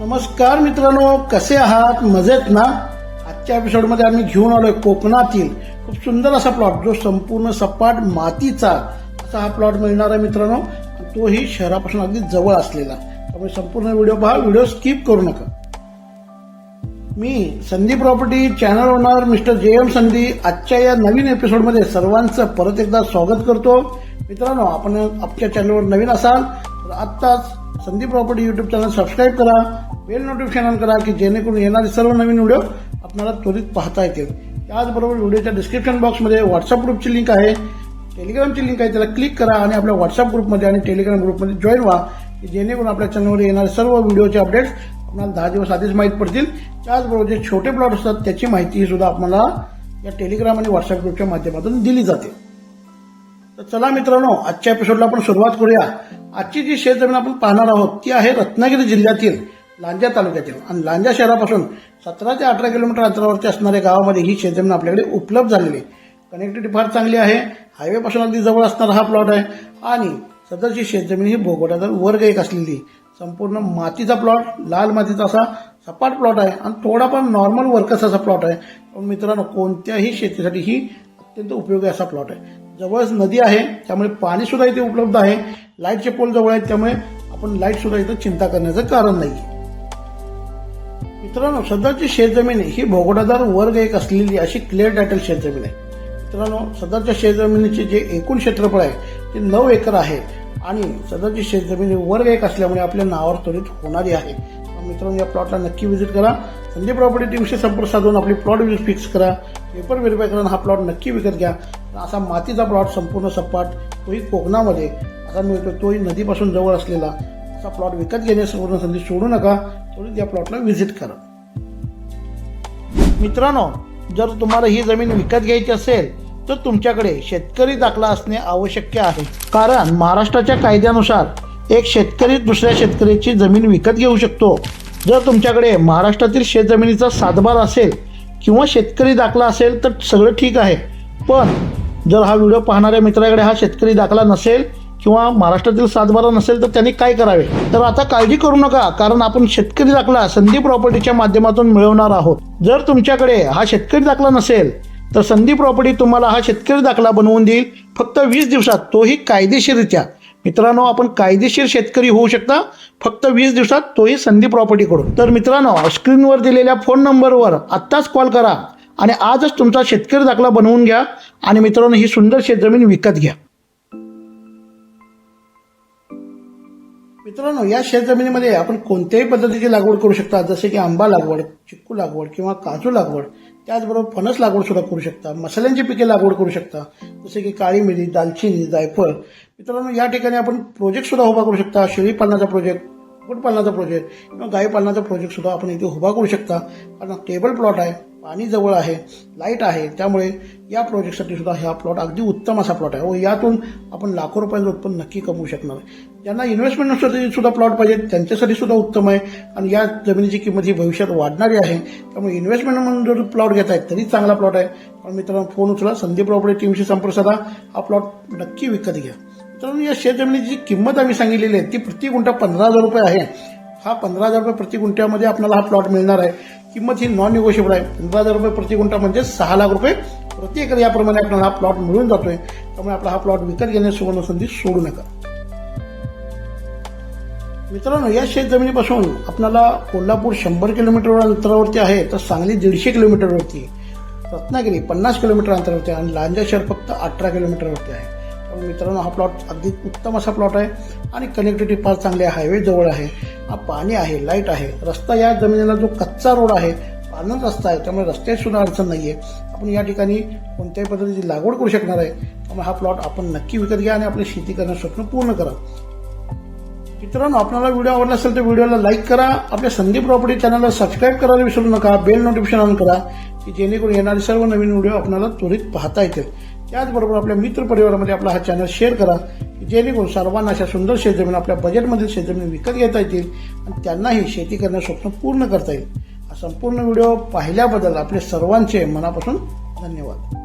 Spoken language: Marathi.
नमस्कार मित्रांनो कसे आहात? मजेत ना? आजच्या एपिसोडमध्ये आम्ही घेऊन आलोय कोकणातील खूप सुंदर असा प्लॉट जो संपूर्ण सपाट मातीचा असा हा प्लॉट मिळणार आहे मित्रांनो. तोही शहरापासून अगदी जवळ असलेला. त्यामुळे संपूर्ण व्हिडिओ पहा व्हिडिओ स्किप करू नका. मी Sandhi property channel owner mister J M Sandhi आजच्या या नवीन एपिसोडमध्ये सर्वांचं परत एकदा स्वागत करतो. मित्रांनो आपण आपल्या चॅनलवर नवीन असाल तर आत्ताच Sandhi property YouTube channel subscribe करा. बेल नोटिफिकेशन ऑन करा की जेणेकरून येणारे सर्व नवीन व्हिडिओ आपल्याला त्वरित पाहता येतील. त्याचबरोबर व्हिडिओच्या डिस्क्रिप्शन बॉक्समध्ये व्हॉट्सअप ग्रुपची लिंक आहे. टेलिग्रामची लिंक आहे त्याला क्लिक करा आणि आपल्या व्हॉट्सअप ग्रुपमध्ये आणि टेलिग्राम ग्रुपमध्ये जॉईन व्हा की जेणेकरून आपल्या चॅनलवर येणारे सर्व व्हिडिओचे अपडेट्स आपल्याला दहा दिवस आधीच माहीत पडतील. त्याचबरोबर जे छोटे प्लॉट असतात त्याची माहिती सुद्धा आपल्याला या टेलिग्राम आणि व्हॉट्सअप ग्रुपच्या माध्यमातून दिली जाते. तर चला मित्रांनो आजच्या एपिसोडला आपण सुरुवात करूया. आजची जी शेतजमीन आपण पाहणार आहोत ती आहे रत्नागिरी जिल्ह्यातील लांजा तालुक्यातील आणि लांजा शहरापासून सतरा ते अठरा किलोमीटर अंतरावरती असणाऱ्या गावामध्ये ही शेतजमीन आपल्याकडे उपलब्ध झालेली आहे. कनेक्टिव्हिटी फार चांगली आहे. हायवेपासून अगदी जवळ असणारा हा प्लॉट आहे. आणि सदरची शेतजमीन ही भोगवटाचा वर्ग एक असलेली संपूर्ण मातीचा प्लॉट लाल मातीचा असा सपाट प्लॉट आहे. आणि थोडा पण नॉर्मल वर्कर्स असा प्लॉट आहे. पण मित्रांनो कोणत्याही शेतीसाठी ही अत्यंत उपयोगी असा प्लॉट आहे. जवळच नदी आहे. त्यामुळे पाणीसुद्धा इथे उपलब्ध आहे. लाईटचे पोल जवळ आहेत. त्यामुळे आपण लाईटसुद्धा इथं चिंता करण्याचं कारण नाही मित्रांनो सध्याची शेतजमीन ही भोगडादार वर्ग एक असलेली अशी क्लिअर टायटल शेतजमीन आहे. मित्रांनो सध्याच्या शेतजमिनीचे जे एकूण क्षेत्रफळ आहे ते नऊ एकर आहे आणि सध्याची शेतजमीन वर्ग एक असल्यामुळे आपल्या नावावर त्वरित होणारी आहे. मित्रांनो या प्लॉटला नक्की व्हिजिट करा. संदीप प्रॉपर्टी टीमशी संपर्क साधून आपली प्लॉट विज फिक्स करा. पेपर व्हेरीफाय करून हा प्लॉट नक्की विकत घ्या. असा मातीचा प्लॉट संपूर्ण सपाट तोही कोकणामध्ये असा मिळतो तोही नदीपासून जवळ असलेला असा प्लॉट विकत घेण्यास संधी सोडू नका. त्वरित या प्लॉटला व्हिजिट करा. मित्रांनो जर तुम्हाला ही जमीन विकत घ्यायची असेल तर तुमच्याकडे शेतकरी दाखला असणे आवश्यक आहे. कारण महाराष्ट्राच्या कायद्यानुसार एक शेतकरी दुसऱ्या शेतकऱ्याची जमीन विकत घेऊ शकतो. जर तुमच्याकडे महाराष्ट्रातील शेतजमिनीचा सातबार असेल किंवा शेतकरी दाखला असेल तर सगळं ठीक आहे. पण जर हा व्हिडिओ पाहणाऱ्या मित्राकडे हा शेतकरी दाखला नसेल किंवा महाराष्ट्रातील सातबारा नसेल तर त्यांनी काय करावे? तर आता काळजी करू नका कारण आपण शेतकरी दाखला संधी प्रॉपर्टीच्या माध्यमातून मिळवणार आहोत. जर तुमच्याकडे हा शेतकरी दाखला नसेल तर संधी प्रॉपर्टी तुम्हाला हा शेतकरी दाखला बनवून देईल फक्त वीस दिवसात. तोही कायदेशीररित्या. मित्रांनो आपण कायदेशीर शेतकरी होऊ शकता फक्त वीस दिवसात तोही संधी प्रॉपर्टीकडून. तर मित्रांनो स्क्रीनवर दिलेल्या फोन नंबरवर आत्ताच कॉल करा आणि आजच तुमचा शेतकरी दाखला बनवून घ्या आणि मित्रांनो ही सुंदर शेतजमीन विकत घ्या. मित्रांनो या शेतजमिनीमध्ये आपण कोणत्याही पद्धतीची लागवड करू शकता. जसे की आंबा लागवड चिक्कू लागवड किंवा काजू लागवड त्याचबरोबर फणस लागवड सुद्धा करू शकता. मसाल्यांची पिके लागवड करू शकता. जसे की काळी मिरी दालचिनी जायफळ. मित्रांनो या ठिकाणी आपण प्रोजेक्ट सुद्धा उभा करू शकता. शेळी पालनाचा प्रोजेक्ट कुक्कुटपालनाचा प्रोजेक्ट किंवा गाई पालनाचा प्रोजेक्ट सुद्धा आपण इथे उभा करू शकता. कारण टेबल प्लॉट आहे पाणी जवळ आहे लाइट आहे. त्यामुळे या प्रोजेक्टसाठी सुद्धा हा प्लॉट अगदी उत्तम असा प्लॉट आहे. व यातून आपण लाखो रुपयांचं उत्पन्न नक्की कमवू शकणार. ज्यांना इन्व्हेस्टमेंटसाठी सुद्धा प्लॉट पाहिजे. त्यांच्यासाठी सुद्धा उत्तम आहे. आणि या जमिनीची किंमत ही भविष्यात वाढणारी आहे. त्यामुळे इन्व्हेस्टमेंट म्हणून जर प्लॉट घेत आहेत तरी चांगला प्लॉट आहे. पण मित्रांनो फोन उचला. संदीप प्रॉपर्टी टीमशी संपर्क साधा हा प्लॉट नक्की विकत घ्या. मित्रांनो या शेत जमिनीची जी किंमत आम्ही सांगितलेली आहे ती प्रति गुंठा पंधरा हजार रुपये आहे. हा पंधरा हजार रुपये प्रति गुंठ्यामध्ये आपल्याला हा प्लॉट मिळणार आहे. किंमत ही नॉन निगोशिएबल आहे. पंधरा हजार रुपये प्रति गुंठा म्हणजे सहा लाख रुपये प्रति एकर याप्रमाणे आपल्याला हा प्लॉट मिळून जातोय. त्यामुळे आपला हा प्लॉट विकत घेण्याची सुवर्ण संधी सोडू नका. मित्रांनो या शेत जमिनीपासून आपल्याला कोल्हापूर शंभर किलोमीटर अंतरावरती आहे तर सांगली दीडशे किलोमीटरवरती रत्नागिरी पन्नास किलोमीटर अंतरावरती आहे आणि लांजा शहर फक्त अठरा किलोमीटरवरती आहे. मित्रांनो हा प्लॉट अगदी उत्तम असा प्लॉट आहे आणि कनेक्टिव्हिटी फार चांगली आहे. हायवे जवळ आहे हा पाणी आहे लाइट आहे. रस्ता या जमिनीला जो कच्चा रोड आहे पानच रस्ता आहे त्यामुळे रस्त्यात सुद्धा अडचण नाही आहे आपण या ठिकाणी कोणत्याही पद्धतीची लागवड करू शकणार आहे. त्यामुळे हा प्लॉट आपण नक्की विकत घ्या आणि आपली शेती करण्याचं स्वप्न पूर्ण करा. मित्रांनो आपल्याला व्हिडिओ आवडला असेल तर व्हिडिओला लाईक करा. आपल्या संदीप प्रॉपर्टी चॅनलला सबस्क्राईब करायला विसरू नका. बेल नोटिफिकेशन ऑन करा की जेणेकरून येणारे सर्व नवीन व्हिडिओ आपल्याला त्वरित पाहता येतील. त्याचबरोबर आपल्या मित्र परिवारामध्ये आपला हा चॅनल शेअर करा जेणेकरून सर्वांना अशा सुंदर शेतजमीन आपल्या बजेटमधील शेतजमीन विकत घेता येतील आणि त्यांनाही शेती करण्याचं स्वप्न पूर्ण करता येईल. हा संपूर्ण व्हिडिओ पाहिल्याबद्दल आपले सर्वांचे मनापासून धन्यवाद.